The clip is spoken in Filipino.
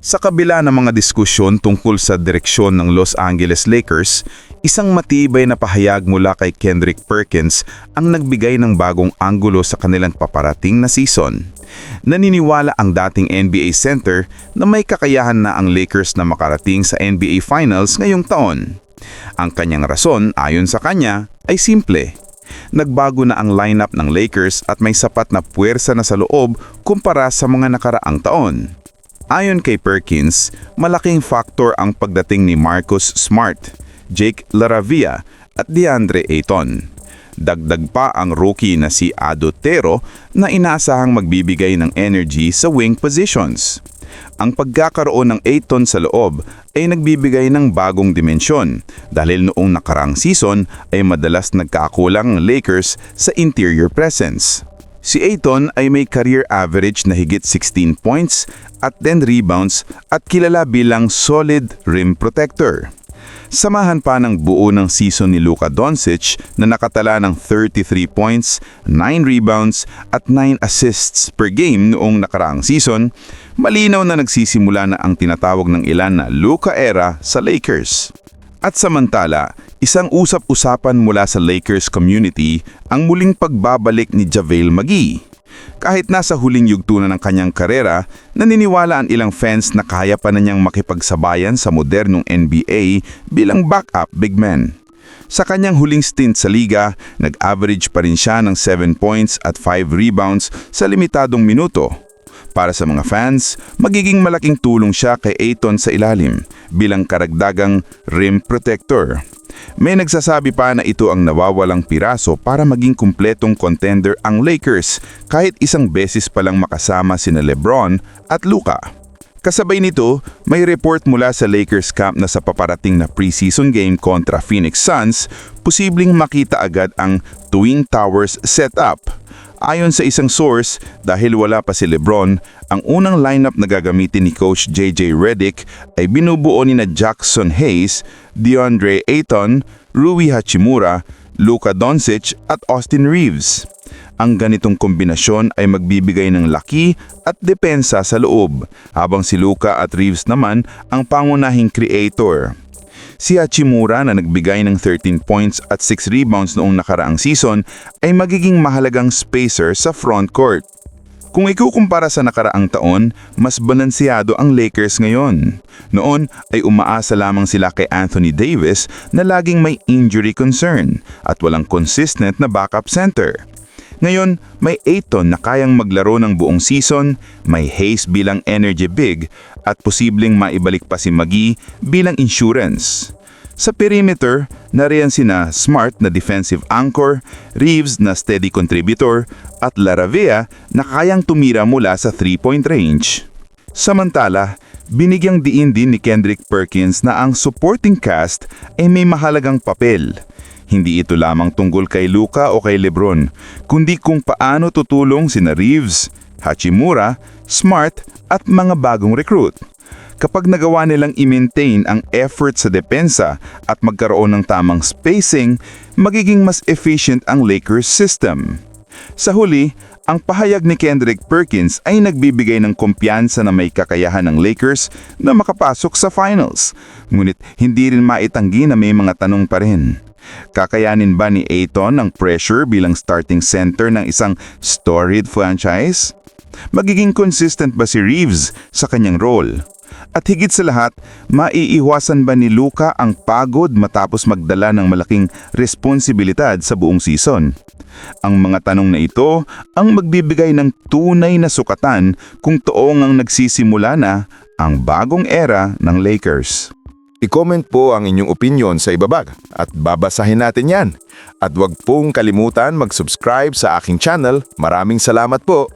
Sa kabila ng mga diskusyon tungkol sa direksyon ng Los Angeles Lakers, isang matibay na pahayag mula kay Kendrick Perkins ang nagbigay ng bagong anggulo sa kanilang paparating na season. Naniniwala ang dating NBA center na may kakayahan na ang Lakers na makarating sa NBA Finals ngayong taon. Ang kanyang rason, ayon sa kanya, ay simple. Nagbago na ang lineup ng Lakers at may sapat na puwersa na sa loob kumpara sa mga nakaraang taon. Ayon kay Perkins, malaking factor ang pagdating ni Marcus Smart, Jake Laravia at DeAndre Ayton. Dagdag pa ang rookie na si Adotero na inaasahang magbibigay ng energy sa wing positions. Ang pagkakaroon ng Ayton sa loob ay nagbibigay ng bagong dimensyon dahil noong nakarang season ay madalas nagkakakulang ang Lakers sa interior presence. Si Ayton ay may career average na higit 16 points at 10 rebounds at kilala bilang solid rim protector. Samahan pa ng buo ng season ni Luka Doncic na nakatala ng 33 points, 9 rebounds at 9 assists per game noong nakaraang season, malinaw na nagsisimula na ang tinatawag ng ilan na Luka era sa Lakers. At samantala, isang usap-usapan mula sa Lakers community ang muling pagbabalik ni JaVale McGee. Kahit nasa huling yugto na ng kanyang karera, naniniwala ang ilang fans na kaya pa na niyang makipagsabayan sa modernong NBA bilang backup big man. Sa kanyang huling stint sa liga, nag-average pa rin siya ng 7 points at 5 rebounds sa limitadong minuto. Para sa mga fans, magiging malaking tulong siya kay Ayton sa ilalim bilang karagdagang rim protector. May nagsasabi pa na ito ang nawawalang piraso para maging kumpletong contender ang Lakers kahit isang beses pa lang makasama sina Lebron at Luka. Kasabay nito, may report mula sa Lakers camp na sa paparating na preseason game kontra Phoenix Suns, posibleng makita agad ang Twin Towers setup. Ayon sa isang source, dahil wala pa si Lebron, ang unang lineup na gagamitin ni Coach JJ Redick ay binubuo ni na Jackson Hayes, DeAndre Ayton, Rui Hachimura, Luka Doncic at Austin Reeves. Ang ganitong kombinasyon ay magbibigay ng laki at depensa sa loob, habang si Luka at Reeves naman ang pangunahing creator. Si Hachimura na nagbigay ng 13 points at 6 rebounds noong nakaraang season ay magiging mahalagang spacer sa front court. Kung ikukumpara sa nakaraang taon, mas balanseado ang Lakers ngayon. Noon ay umaasa lamang sila kay Anthony Davis na laging may injury concern at walang consistent na backup center. Ngayon, may Ayton na kayang maglaro ng buong season, may Hayes bilang energy big, at posibleng maibalik pa si Magi bilang insurance. Sa perimeter, nariyan sina Smart na defensive anchor, Reeves na steady contributor, at Laravea na kayang tumira mula sa 3-point range. Samantala, binigyang diin din ni Kendrick Perkins na ang supporting cast ay may mahalagang papel. Hindi ito lamang tungkol kay Luka o kay Lebron, kundi kung paano tutulong sina Reeves, Hachimura, Smart at mga bagong recruit. Kapag nagawa nilang i-maintain ang effort sa depensa at magkaroon ng tamang spacing, magiging mas efficient ang Lakers system. Sa huli, ang pahayag ni Kendrick Perkins ay nagbibigay ng kumpiyansa na may kakayahan ng Lakers na makapasok sa finals. Ngunit hindi rin maitanggi na may mga tanong pa rin. Kakayanin ba ni Ayton ang pressure bilang starting center ng isang storied franchise? Magiging consistent ba si Reeves sa kanyang role? At higit sa lahat, maiiwasan ba ni Luka ang pagod matapos magdala ng malaking responsibilidad sa buong season? Ang mga tanong na ito ang magbibigay ng tunay na sukatan kung toong ang nagsisimula na ang bagong era ng Lakers. I-comment po ang inyong opinion sa ibabag at babasahin natin yan. At huwag pong kalimutan mag-subscribe sa aking channel. Maraming salamat po.